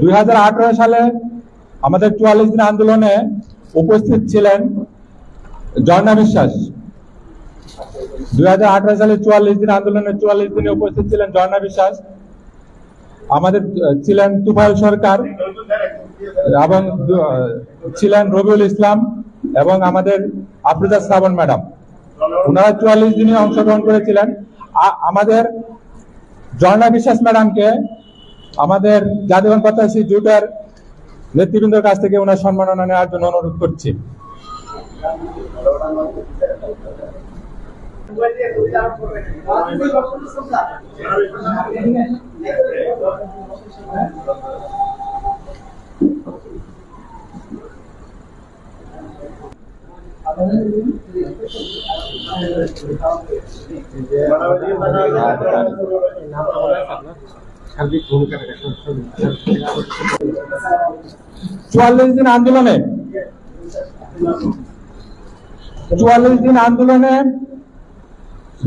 দুই হাজার আঠারো সালে আমাদের চুয়াল্লিশ দিন আন্দোলনে উপস্থিত ছিলেন ঝর্ণা বিশ্বাস। দুই সালে চুয়াল্লিশ দিন আন্দোলনে চুয়াল্লিশ দিনে উপস্থিত ছিলেন ঝর্ণা বিশ্বাস। আমাদের ছিলেন তুফাইল সরকার এবং ছিলেন রবিউল ইসলাম এবং আমাদের আফরোজা শ্রাবণ ম্যাডাম। ওনারা চুয়াল্লিশ দিনে অংশগ্রহণ করেছিলেন। আমাদের ঝর্ণা বিশ্বাস ম্যাডামকে আমাদের জাতীয় প্রত্যাশী জুটার নেতৃবৃন্দের কাছ থেকে ওনার সম্মাননা নেওয়ার জন্য অনুরোধ করছি। সার্বিক ভূমিকা চুয়াল্লিশ দিন আন্দোলনে। চুয়াল্লিশ দিন আন্দোলনে,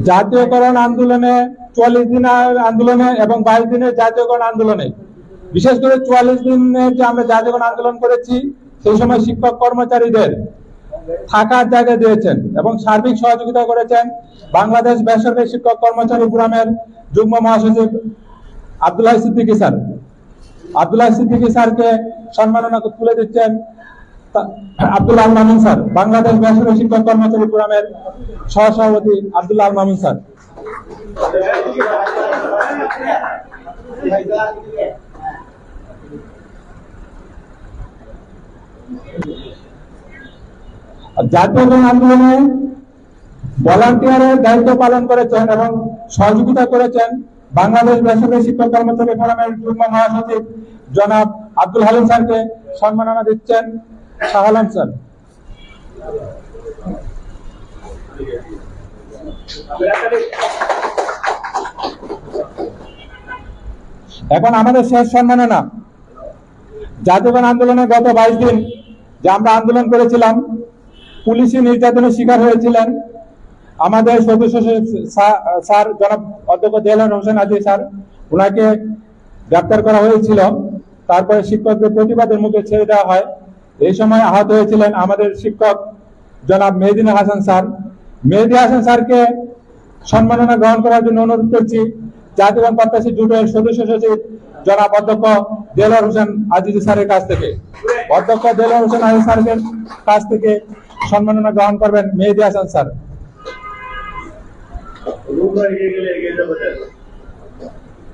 জাতীয়করণ আন্দোলনে, চুয়াল্লিশ দিন আন্দোলনে এবং বাইশ দিনের জাতীয়করণ আন্দোলনে। বিশেষ করে চুয়াল্লিশ দিনে যে আমরা জাতীয়করণ আন্দোলন করেছি, সেই সময় শিক্ষক কর্মচারীদের থাকার জায়গা দিয়েছেন এবং সার্বিক সহযোগিতা করেছেন বাংলাদেশ বেসরকারি শিক্ষক কর্মচারী ফোরামের যুগ্ম মহাসচিব আব্দুল্লাহ সিদ্দিকী স্যার। আব্দুল্লাহ সিদ্দিকী স্যারকে সম্মাননা তুলে দিচ্ছেন তা- আব্দুল আল মামুন স্যার, বাংলাদেশ বেসরকারি শিক্ষক কর্মচারী ফোরামের সহসভাপতি আব্দুল আল মামুন স্যার। জাতীয়করণ আন্দোলনে ভলান্টিয়ারের দায়িত্ব পালন করেছেন এবং সহযোগিতা করেছেন বাংলাদেশ বেসরকারি শিক্ষক কর্মচারী ফোরামের যুগ্ম মহাসচিব জনাব আব্দুল হালিম স্যারকে সম্মাননা দিচ্ছেন শাহ আলম স্যার। এখন আমাদের শেষ সম্মাননা। জাতীয়করণ আন্দোলনে গত বাইশ দিন যে আমরা আন্দোলন করেছিলাম, পুলিশি নির্যাতনের শিকার হয়েছিলেন আমাদের সদস্য স্যার- জনাব অধ্যক্ষ দেলান হোসেন আজি স্যার ওনাকে গ্রেপ্তার করা হয়েছিল। তারপরে শিক্ষকদের প্রতিবাদের মুখে ছেড়ে দেওয়া হয়। এই সময় আহত হয়েছিলেন আমাদের শিক্ষক জনাব মেহদিন হাসান স্যার। মেহেদি হাসান স্যারকে সম্মাননা গ্রহণ করার জন্য অনুরোধ করছি জাতীয় প্রত্যাশী জুটের সদস্য সচিব জনাব অধ্যক্ষ দেলার হোসেন আজিজ স্যারের কাছ থেকে। অধ্যক্ষ দেলার হোসেন আজিজ স্যারের কাছ থেকে সম্মাননা গ্রহণ করবেন মেহেদি হাসান স্যার।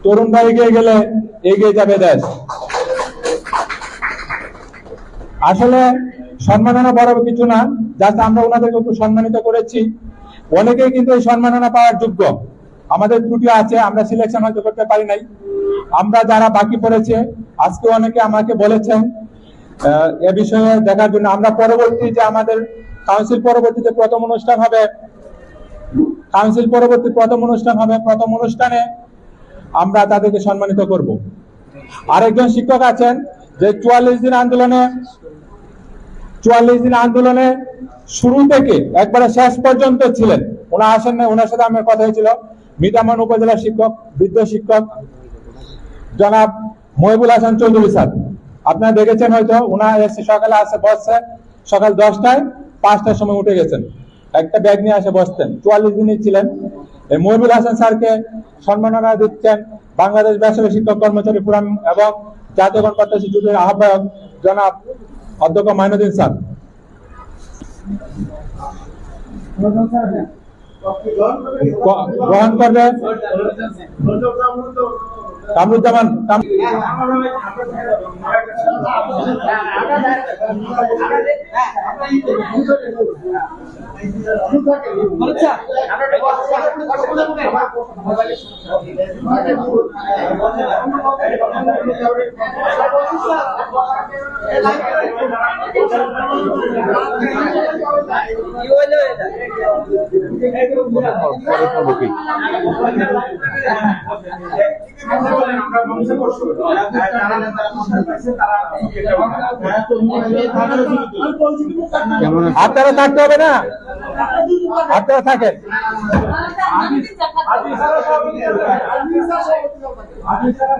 তরুণ ভাই এগিয়ে গেলে এগিয়ে যাবে দেশ? আসলে সম্মাননা বড় কিছু না যাতে আমরা ওনাদেরকে একটু সম্মানিত করেছি। অনেকেই কিন্তু এই সম্মাননা পাওয়ার যোগ্য। আমাদের ত্রুটি আছে, আমরা সিলেকশন হয়তো করতে পারি নাই। আমরা যারা বাকি পড়েছে, আজকে অনেকে আমাকে বলেছেন এ বিষয়ে দেখার জন্য। আমরা পরবর্তী যে আমাদের কাউন্সিল পরবর্তীতে প্রথম অনুষ্ঠান হবে কাউন্সিল পরবর্তী প্রথম অনুষ্ঠান হবে। প্রথম অনুষ্ঠানে আমরা তাদেরকে সম্মানিত করব। আরেকজন শিক্ষক আছেন যে চুয়াল্লিশ দিন আন্দোলনে, চুয়াল্লিশ দিন আন্দোলনে শুরু থেকে একবারে শেষ পর্যন্ত ছিলেন। ওনার আসেন না ওনার সাথে আমার কথা হয়েছিল। মিটামন উপজেলা শিক্ষক, বৃদ্ধ শিক্ষক, জনাব মহিবুল হাসান চৌধুরী স্যার। আপনারা দেখেছেন হয়তো, ওনার এসে সকালে আসে, বসছে। সকাল দশটায়, পাঁচটার সময় উঠে গেছেন। একটা ব্যাগ নিয়ে আসে বসতেন। চুয়াল্লিশ দিনই ছিলেন। এই মহিবুল হাসান স্যারকে সম্মাননা দিচ্ছেন বাংলাদেশ বেসরকারি শিক্ষক কর্মচারী ফোরাম এবং জাতীয় গণপ্রত্যাশী জুটের আহ্বায়ক জনাব অধ্যক্ষ মাইনুদ্দিন স্যার। গ্রহণ করবে কামরুজ্জামান 我们这样拿着 কেমন আপনারা থাকতে হবে না? আপনারা থাকেন। आदेशाला